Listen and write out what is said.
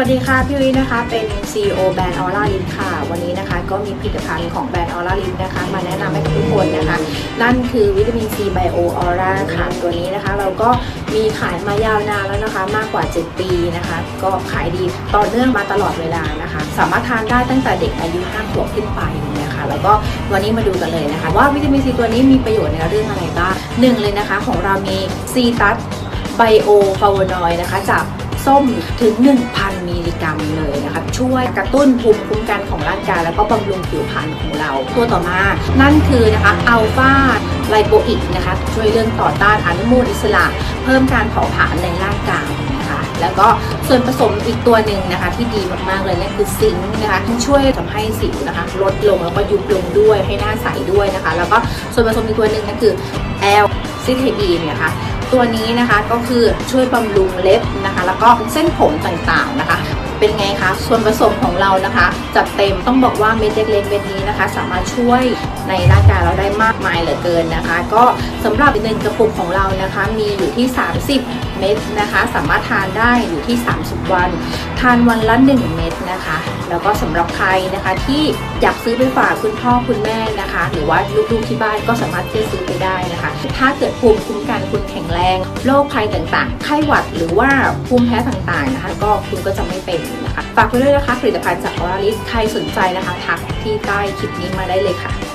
วัสดีค่ะ พี่วินะคะ เป็น CEO แบรนด์ออร่าลินค่ะ วันนี้นะคะก็มีผลิตภัณฑ์ของแบรนด์ออร่าลินนะคะ มาแนะนำให้ทุกคนนะคะ นั่นคือวิตามินซีไบโอออร่าค่ะ ตัวนี้นะคะ เราก็มีขายมายาวนานแล้วนะคะ มากกว่า 7 ปีนะคะ ก็ขายดีต่อเนื่องมาตลอดเวลานะคะ สามารถทานได้ตั้งแต่เด็กอายุ5ขวบขึ้นไปนะคะ แล้วก็วันนี้มาดูกันเลยนะคะ ว่าวิตามินซีตัวนี้มีประโยชน์ในเรื่องอะไรบ้างหนึ่งเลยนะคะ ของเรามีซีตัสไบโอฟลาวโนอยด์นะคะ จาก ส้มถึง 1,000 มิลลิกรัมเลยนะคะช่วยกระตุ้นภูมิคุ้มกันของร่างกาย แล้วก็บำรุงผิวพรรณของเรา ตัวต่อมา นั่นคือนะคะอัลฟาไลโปอิกนะคะช่วยเรื่องต่อต้านอนุมูลอิสระ เพิ่มการเผาผลาญในร่างกายนะคะแล้วก็ส่วนผสมอีกตัวหนึ่งนะคะที่ดีมากๆเลยนั่นคือซิงค์นะคะที่ช่วยทำให้สิวนะคะลดลงแล้วก็ยุบลงด้วยให้หน้าใสด้วยนะคะ แล้วก็ส่วนผสมอีกตัวหนึ่งนั่นคือแอลซิเทอีนนะคะ ตัวนี้นะคะก็คือช่วยบำรุงเล็บนะคะ แล้วก็เส้นผมต่างๆนะคะ เป็นไงคะ ส่วนผสมของเรานะคะ จัดเต็มต้องบอกว่าเม็ดเล็กๆเม็ดนี้นะคะ สามารถช่วยในร่างกายเราได้มากมายเหลือเกินนะคะ ก็สำหรับหนึ่งกระปุกของเรานะคะ มีอยู่ที่ 30 เม็ดนะคะ สามารถทานได้อยู่ที่ 30 วัน ทานวันละ 1 เม็ดนะคะ แล้วก็สำหรับใครนะคะที่อยากซื้อไปฝากคุณพ่อคุณแม่นะคะ หรือว่าลูกๆที่บ้านก็สามารถที่จะซื้อไปได้นะคะ ถ้าเกิดภูมิคุ้มกันคุณแข็งแรงโรคภัยต่างๆ ไข้หวัดหรือว่าภูมิแพ้ต่างๆนะคะ ก็คุณก็จะไม่เป็นนะคะฝากไว้ด้วยนะคะผลิตภัณฑ์จากออราลิสใครสนใจนะคะทักที่ใต้คลิปนี้มาได้เลยค่ะ